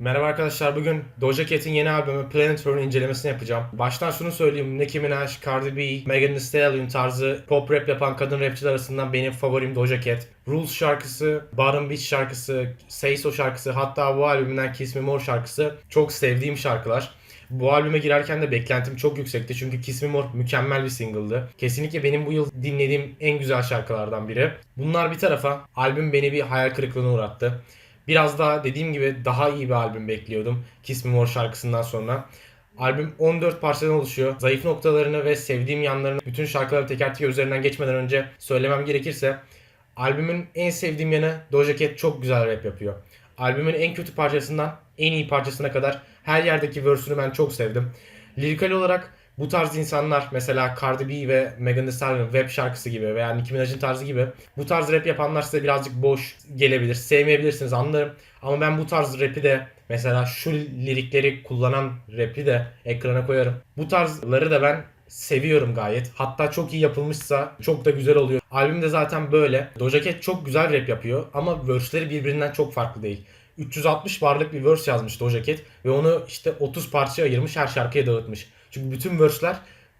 Merhaba arkadaşlar bugün Doja Cat'in yeni albümü Planet Earth'ün incelemesini yapacağım. Baştan şunu söyleyeyim Nicki Minaj, Cardi B, Megan Thee Stallion tarzı pop rap yapan kadın rapçiler arasından benim favorim Doja Cat. Rules şarkısı, Bottom Beach şarkısı, Say So şarkısı hatta bu albümden Kiss Me More şarkısı çok sevdiğim şarkılar. Bu albüme girerken de beklentim çok yüksekti çünkü Kiss Me More mükemmel bir single'dı. Kesinlikle benim bu yıl dinlediğim en güzel şarkılardan biri. Bunlar bir tarafa albüm beni bir hayal kırıklığına uğrattı. Biraz daha dediğim gibi daha iyi bir albüm bekliyordum Kiss Me More şarkısından sonra. Albüm 14 parçadan oluşuyor. Zayıf noktalarını ve sevdiğim yanlarını bütün şarkıları teker teker üzerinden geçmeden önce söylemem gerekirse albümün en sevdiğim yanı Doja Cat çok güzel rap yapıyor. Albümün en kötü parçasından en iyi parçasına kadar her yerdeki verse'ünü ben çok sevdim. Lirikal olarak bu tarz insanlar mesela Cardi B ve Megan Thee Stallion web şarkısı gibi veya Nicki Minaj'ın tarzı gibi bu tarz rap yapanlar size birazcık boş gelebilir. Sevmeyebilirsiniz anlarım. Ama ben bu tarz rapi de mesela şu lirikleri kullanan rapi de ekrana koyarım. Bu tarzları da ben seviyorum gayet. Hatta çok iyi yapılmışsa çok da güzel oluyor. Albüm de zaten böyle. Doja Cat çok güzel rap yapıyor ama verse'leri birbirinden çok farklı değil. 360 barlık bir verse yazmış Doja Cat ve onu işte 30 parçaya ayırmış her şarkıya dağıtmış. Çünkü bütün verse'ler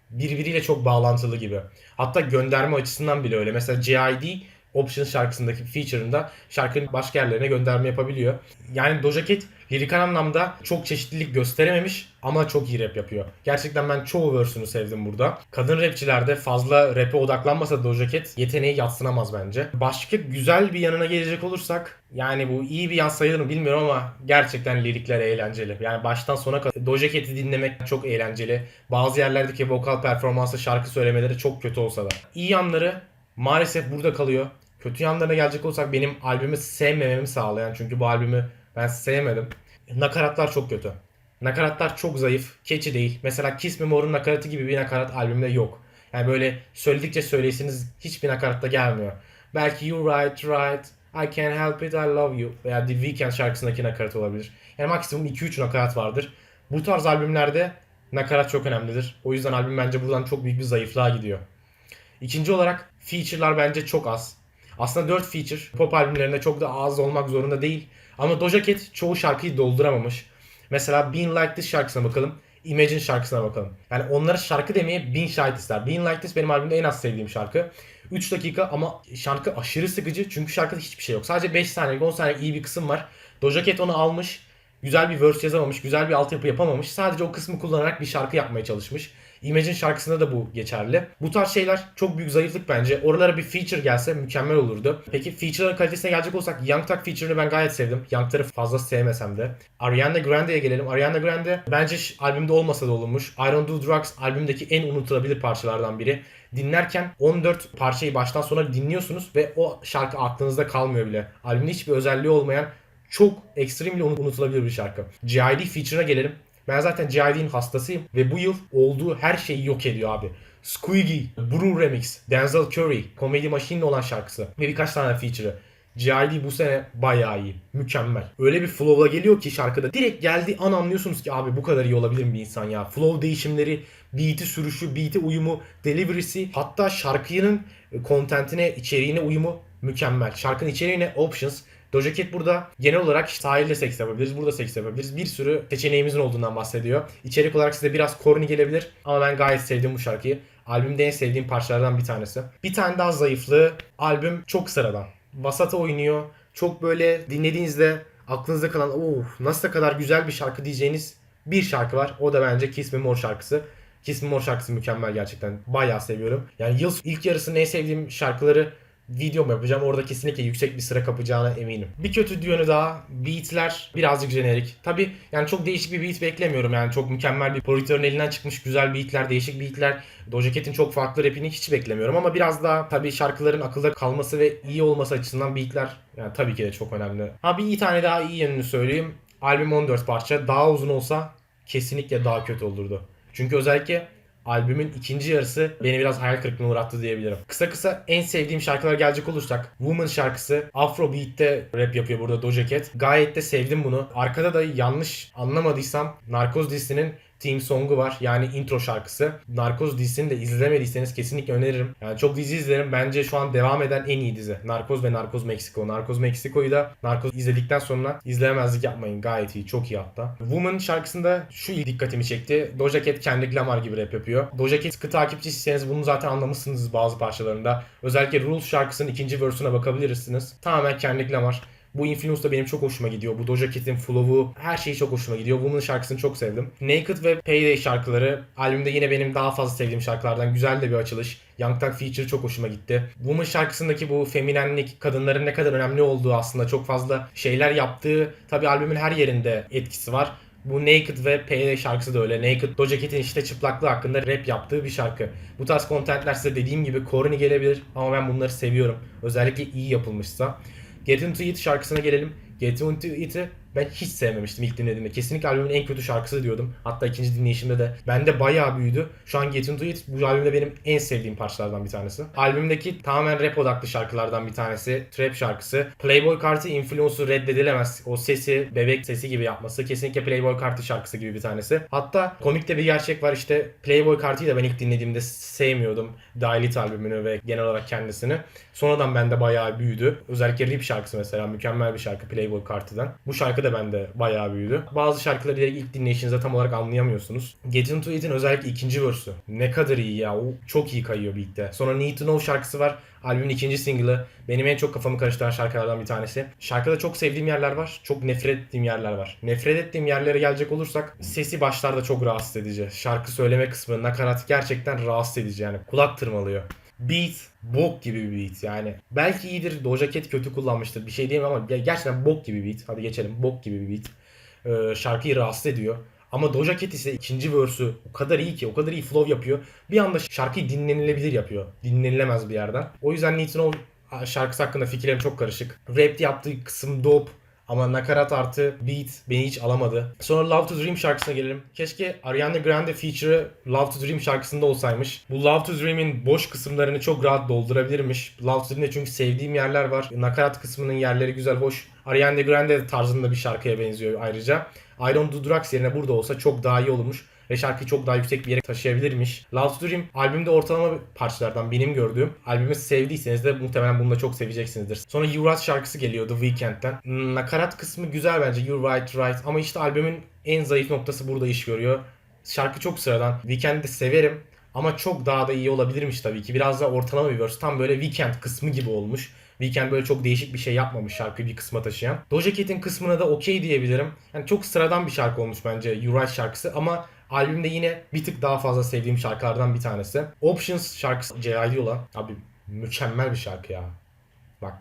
birbiriyle çok bağlantılı gibi. Hatta gönderme açısından bile öyle. Mesela G.I.D. Options şarkısındaki feature'ında şarkının başka yerlerine gönderme yapabiliyor. Yani Doja Cat lirikal anlamda çok çeşitlilik gösterememiş ama çok iyi rap yapıyor. Gerçekten ben çoğu verse'ünü sevdim burada. Kadın rapçilerde fazla rap'e odaklanmasa Doja Cat yeteneği yatsınamaz bence. Başka güzel bir yanına gelecek olursak yani bu iyi bir yan sayılır mı bilmiyorum ama gerçekten lirikler eğlenceli. Yani baştan sona kadar Doja Cat'i dinlemek çok eğlenceli. Bazı yerlerdeki vokal performansı şarkı söylemeleri çok kötü olsa da. İyi yanları maalesef burada kalıyor. Kötü yanlarına gelecek olsak benim albümü sevmememi sağlayan çünkü bu albümü ben sevmedim. Nakaratlar çok kötü. Nakaratlar çok zayıf, catchy değil. Mesela Kiss Me More'un nakaratı gibi bir nakarat albümde yok. Yani böyle söyledikçe söyleyesiniz hiçbir nakaratta gelmiyor. Belki You Right Right, I Can't Help It, I Love You veya The Weeknd şarkısındaki nakarat olabilir. Yani maksimum 2-3 nakarat vardır. Bu tarz albümlerde nakarat çok önemlidir. O yüzden albüm bence buradan çok büyük bir zayıflığa gidiyor. İkinci olarak feature'lar bence çok az. Aslında 4 feature pop albümlerinde çok da az olmak zorunda değil. Ama Doja Cat çoğu şarkıyı dolduramamış. Mesela Being Like This şarkısına bakalım. Imagine şarkısına bakalım. Yani onlara şarkı demeye bin şahit ister. Being Like This benim albümde en az sevdiğim şarkı. 3 dakika ama şarkı aşırı sıkıcı çünkü şarkıda hiçbir şey yok. Sadece 5 saniye 10 saniye iyi bir kısım var. Doja Cat onu almış. Güzel bir verse yazamamış, güzel bir altyapı yapamamış. Sadece o kısmı kullanarak bir şarkı yapmaya çalışmış. Imagine şarkısında da bu geçerli. Bu tarz şeyler çok büyük zayıflık bence. Oralara bir feature gelse mükemmel olurdu. Peki feature'ların kalitesine gelecek olsak Young Thug feature'ını ben gayet sevdim. Young Thug'ı fazla sevmesem de. Ariana Grande'ye gelelim. Ariana Grande bence albümde olmasa da olmuş. I Don't Do Drugs albümdeki en unutulabilir parçalardan biri. Dinlerken 14 parçayı baştan sona dinliyorsunuz ve o şarkı aklınızda kalmıyor bile. Albümde hiçbir özelliği olmayan çok ekstremli unutulabilir bir şarkı. G.I.D. feature'ına gelelim. Ben zaten G.I.D'nin hastasıyım ve bu yıl olduğu her şeyi yok ediyor abi. Squiggy, Brew Remix, Denzel Curry, Comedy Machine'le olan şarkısı ve birkaç tane feature'ı. G.I.D. bu sene bayağı iyi. Mükemmel. Öyle bir flow'a geliyor ki şarkıda. Direkt geldiği an anlıyorsunuz ki abi bu kadar iyi olabilir mi bir insan ya. Flow değişimleri, beat'i sürüşü, beat'e uyumu, delivery'si hatta şarkının kontentine, içeriğine uyumu mükemmel. Şarkının içeriğine options. Doja Cat burada genel olarak sahilde seks yapabiliriz, burada seks yapabiliriz. Bir sürü seçeneğimizin olduğundan bahsediyor. İçerik olarak size biraz corny gelebilir ama ben gayet sevdim bu şarkıyı. Albümde en sevdiğim parçalardan bir tanesi. Bir tane daha zayıflığı, albüm çok sıradan. Vasata oynuyor. Çok böyle dinlediğinizde aklınızda kalan oh nasıl da kadar güzel bir şarkı diyeceğiniz bir şarkı var. O da bence Kiss Me More şarkısı. Kiss Me More şarkısı mükemmel gerçekten. Bayağı seviyorum. Yani yıl ilk yarısının en sevdiğim şarkıları videom yapacağım. Orada kesinlikle yüksek bir sıra kapacağına eminim. Bir kötü yönü daha beatler birazcık jenerik. Tabi yani çok değişik bir beat beklemiyorum. Yani çok mükemmel bir prodüktörün elinden çıkmış güzel beatler, değişik beatler. Doja Cat'in çok farklı rapini hiç beklemiyorum ama biraz daha tabii şarkıların akılda kalması ve iyi olması açısından beatler yani tabii ki de çok önemli. Ha bir tane daha iyi yönünü söyleyeyim. Albüm 14 parça. Daha uzun olsa kesinlikle daha kötü olurdu. Çünkü özellikle albümün ikinci yarısı beni biraz hayal kırıklığına uğrattı diyebilirim. Kısa kısa en sevdiğim şarkılara gelecek olursak Woman şarkısı Afro Beat'te rap yapıyor burada Doja Cat. Gayet de sevdim bunu. Arkada da yanlış anlamadıysam Narkoz dizisinin Team Song'u var. Yani intro şarkısı. Narkoz dizisini de izlemediyseniz kesinlikle öneririm. Yani çok dizi izlerim. Bence şu an devam eden en iyi dizi. Narkoz ve Narkoz Meksiko. Narkoz Meksiko'yu da Narkoz izledikten sonra izleyemezlik yapmayın. Gayet iyi. Çok iyi hatta. Woman şarkısında şu dikkatimi çekti. Doja Cat Kendrick Lamar gibi rap yapıyor. Doja Cat sıkı takipçisiyseniz bunu zaten anlamışsınız bazı parçalarında. Özellikle Rules şarkısının ikinci verse'üne bakabilirsiniz. Tamamen Kendrick Lamar. Bu influence da benim çok hoşuma gidiyor. Bu Doja Cat'in flow'u, her şeyi çok hoşuma gidiyor. Woman şarkısını çok sevdim. Naked ve Payday şarkıları albümde yine benim daha fazla sevdiğim şarkılardan. Güzel de bir açılış. Young Thug feature çok hoşuma gitti. Woman şarkısındaki bu feminenlik, kadınların ne kadar önemli olduğu aslında çok fazla şeyler yaptığı tabi albümün her yerinde etkisi var. Bu Naked ve Payday şarkısı da öyle. Naked, Doja Cat'in işte çıplaklığı hakkında rap yaptığı bir şarkı. Bu tarz kontentler size dediğim gibi corny gelebilir ama ben bunları seviyorum. Özellikle iyi yapılmışsa. Get Into It şarkısına gelelim. Get Into It'i ben hiç sevmemiştim ilk dinlediğimde. Kesinlikle albümün en kötü şarkısı diyordum. Hatta ikinci dinleyişimde de bende bayağı büyüdü. Şu an Get Into It bu albümde benim en sevdiğim parçalardan bir tanesi. Albümdeki tamamen rap odaklı şarkılardan bir tanesi. Trap şarkısı. Playboy Carti influence'u reddedilemez. O sesi bebek sesi gibi yapması kesinlikle Playboy Carti şarkısı gibi bir tanesi. Hatta komikte bir gerçek var işte Playboy Carti'yi de ben ilk dinlediğimde sevmiyordum. Dailit albümünü ve genel olarak kendisini. Sonradan bende bayağı büyüdü. Özellikle Rip şarkısı mesela mükemmel bir şarkı Playboy Carti'den. Bu şarkı da bende bayağı büyüdü. Bazı şarkıları ilk dinleyişinizde tam olarak anlayamıyorsunuz. Get Into It'in özellikle ikinci verse'ü. Ne kadar iyi ya. O çok iyi kayıyor beat'te. Sonra Need To Know şarkısı var. Albümün ikinci single'ı. Benim en çok kafamı karıştıran şarkılardan bir tanesi. Şarkıda çok sevdiğim yerler var. Çok nefret ettiğim yerler var. Nefret ettiğim yerlere gelecek olursak sesi başlarda çok rahatsız edici. Şarkı söyleme kısmı, nakarat gerçekten rahatsız edici yani. Kulak tırmalıyor. Beat bok gibi bir beat yani. Belki iyidir Doja Cat kötü kullanmıştır bir şey diyemem ama gerçekten bok gibi bir beat. Hadi geçelim bok gibi bir beat. Ee, şarkıyı rahatsız ediyor. Ama Doja Cat ise ikinci verse'ü o kadar iyi ki, o kadar iyi flow yapıyor. Bir anda şarkıyı dinlenilebilir yapıyor. Dinlenilemez bir yerden. O yüzden Need to Know şarkısı hakkında fikirlerim çok karışık. Rap'te yaptığı kısım dope. Ama nakarat artı beat beni hiç alamadı. Sonra Love to Dream şarkısına gelelim. Keşke Ariana Grande feature'ı Love to Dream şarkısında olsaymış. Bu Love to Dream'in boş kısımlarını çok rahat doldurabilirmiş. Love to Dream'de çünkü sevdiğim yerler var. Nakarat kısmının yerleri güzel, hoş. Ariana Grande tarzında bir şarkıya benziyor ayrıca. I Don't Do Drugs yerine burada olsa çok daha iyi olurmuş ve şarkıyı çok daha yüksek bir yere taşıyabilirmiş. Love to Dream albümde ortalama parçalardan benim gördüğüm. Albümü sevdiyseniz de muhtemelen bunu da çok seveceksinizdir. Sonra You Right şarkısı geliyor The Weeknd'den. Nakarat kısmı güzel bence You Right Right ama işte albümün en zayıf noktası burada iş görüyor. Şarkı çok sıradan. Weeknd'i severim ama çok daha da iyi olabilirmiş tabii ki. Biraz da ortalama bir verse. Tam böyle Weekend kısmı gibi olmuş. Weekend böyle çok değişik bir şey yapmamış şarkıyı bir kısma taşıyan. Doja Cat'in kısmına da okey diyebilirim. Yani çok sıradan bir şarkı olmuş bence You Right şarkısı ama Albümde yine bir tık daha fazla sevdiğim şarkılardan bir tanesi. Options şarkısı J.I.D. olan. Abi mükemmel bir şarkı ya. Bak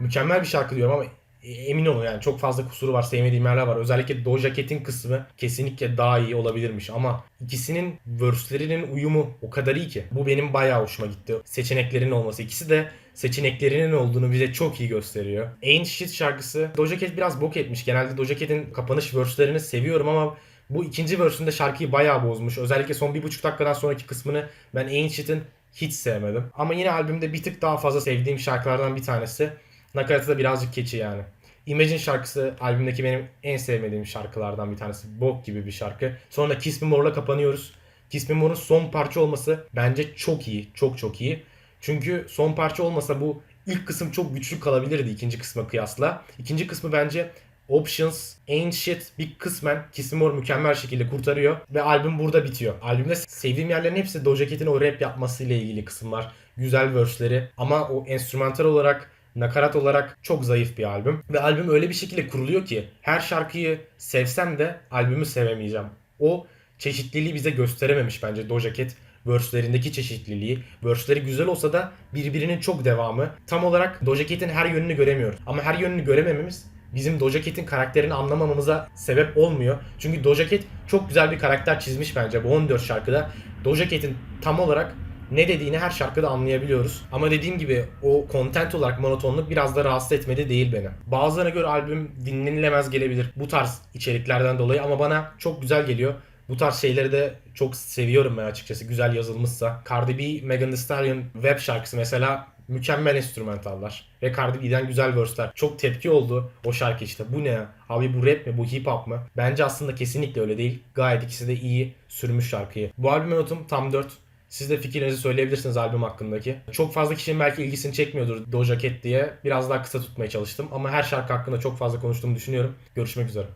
mükemmel bir şarkı diyorum ama emin olun yani çok fazla kusuru var, sevmediğim yerler var. Özellikle Doja Cat'in kısmı kesinlikle daha iyi olabilirmiş ama ikisinin verse'lerinin uyumu o kadar iyi ki. Bu benim bayağı hoşuma gitti. Seçeneklerin olması. İkisi de seçeneklerinin olduğunu bize çok iyi gösteriyor. Ain't Shit şarkısı Doja Cat biraz bok etmiş. Genelde Doja Cat'in kapanış verse'lerini seviyorum ama bu ikinci verse'ünde şarkıyı bayağı bozmuş. Özellikle son bir buçuk dakikadan sonraki kısmını ben Ancient'in hiç sevmedim. Ama yine albümde bir tık daha fazla sevdiğim şarkılardan bir tanesi. Nakaratı da birazcık keçi yani. Imagine şarkısı albümdeki benim en sevmediğim şarkılardan bir tanesi. Bok gibi bir şarkı. Sonra Kiss Me More'la kapanıyoruz. Kiss Me More'un son parça olması bence çok iyi. Çok çok iyi. Çünkü son parça olmasa bu ilk kısım çok güçlü kalabilirdi ikinci kısma kıyasla. İkinci kısmı bence Options, Shit bir kısmen Kisimor mükemmel şekilde kurtarıyor ve albüm burada bitiyor. Albümde sevdiğim yerlerin hepsi Doja Cat'in o rap yapmasıyla ilgili kısımlar. Güzel verse'leri ama o enstrümantal olarak nakarat olarak çok zayıf bir albüm. Ve albüm öyle bir şekilde kuruluyor ki her şarkıyı sevsem de albümü sevemeyeceğim. O çeşitliliği bize gösterememiş bence Doja Cat verse'lerindeki çeşitliliği. Verse'leri güzel olsa da birbirinin çok devamı. Tam olarak Doja Cat'in her yönünü göremiyoruz. Ama her yönünü göremememiz bizim Doja Cat'in karakterini anlamamamıza sebep olmuyor. Çünkü Doja Cat çok güzel bir karakter çizmiş bence bu 14 şarkıda. Doja Cat'in tam olarak ne dediğini her şarkıda anlayabiliyoruz. Ama dediğim gibi o content olarak monotonluk biraz da rahatsız etmedi değil beni. Bazılarına göre albüm dinlenilemez gelebilir bu tarz içeriklerden dolayı ama bana çok güzel geliyor. Bu tarz şeyleri de çok seviyorum ben açıkçası güzel yazılmışsa. Cardi B, Megan Thee Stallion web şarkısı mesela mükemmel enstrümantallar. Ve Cardi güzel verse'ler. Çok tepki oldu o şarkı işte. Bu ne? Abi bu rap mi? Bu hip hop mu? Bence aslında kesinlikle öyle değil. Gayet ikisi de iyi sürmüş şarkıyı. Bu albüme notum tam 4. Siz de fikirlerinizi söyleyebilirsiniz albüm hakkındaki. Çok fazla kişinin belki ilgisini çekmiyordur Doja Cat diye. Biraz daha kısa tutmaya çalıştım. Ama her şarkı hakkında çok fazla konuştuğumu düşünüyorum. Görüşmek üzere.